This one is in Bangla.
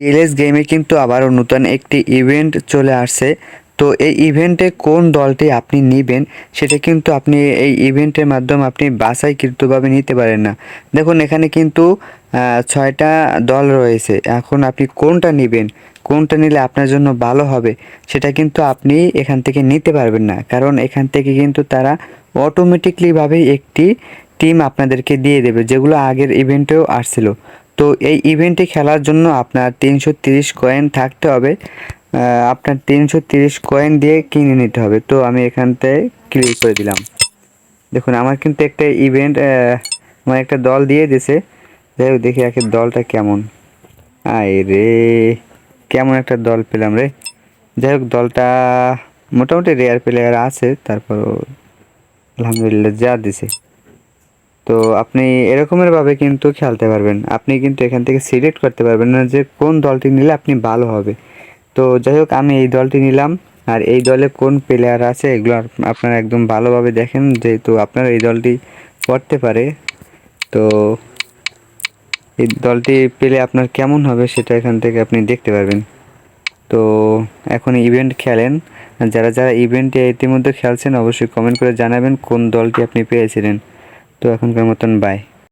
এলএস গেমে কিন্তু আবারও নতুন একটি ইভেন্ট চলে আসছে। তো এই ইভেন্টে কোন দলটি আপনি নেবেন, সেটা কিন্তু আপনি এই ইভেন্টের মাধ্যমে আপনি বাছাইকৃতভাবে নিতে পারেন না। দেখুন, এখানে কিন্তু ছয়টা দল রয়েছে। এখন আপনি কোনটা নেবেন, কোনটা নিলে আপনার জন্য ভালো হবে, সেটা কিন্তু আপনি এখান থেকে নিতে পারবেন না। কারণ এখান থেকে কিন্তু তারা অটোমেটিকলিভাবেই একটি টিম আপনাদেরকে দিয়ে দেবে, যেগুলো আগের ইভেন্টেও আসছিল। তো এই ইভেন্টে খেলার জন্য আপনার তিনশো তিরিশ কয়েন থাকতে হবে। আপনার তিনশো তিরিশ কয়েন দিয়ে কিনে নিতে হবে। তো আমি এখান থেকে ক্লিক করে দিলাম। দেখুন, আমার কিন্তু একটা ইভেন্ট আমার একটা দল দিয়ে দিছে। যাই হোক, দেখি একের দলটা কেমন। আয় রে, কেমন একটা দল পেলাম রে। যাই হোক, দলটা মোটামুটি রেয়ার প্লেয়ার আছে। তারপর আলহামদুলিল্লাহ, যা দিছে। তো আপনি এরকমের ভাবে কিন্তু খেলতে পারবেন। আপনি কিন্তু এখান থেকে সিলেক্ট করতে পারবেন না যে কোন দলটি নিলে আপনি ভালো হবে। তো যাই হোক, আমি এই দলটি নিলাম। আর এই দলে কোন প্লেয়ার আছে এগুলো আপ- আপনারা একদম ভালোভাবে দেখেন, যেহেতু আপনার এই দলটি পড়তে পারে। তো এই দলটি পেলে আপনার কেমন হবে সেটা এখান থেকে আপনি দেখতে পারবেন। তো এখন ইভেন্ট খেলেন। যারা যারা ইভেন্টে ইতিমধ্যে খেলছেন, অবশ্যই কমেন্ট করে জানাবেন কোন দলটি আপনি পেয়েছিলেন। তো এখনকার মতন বাই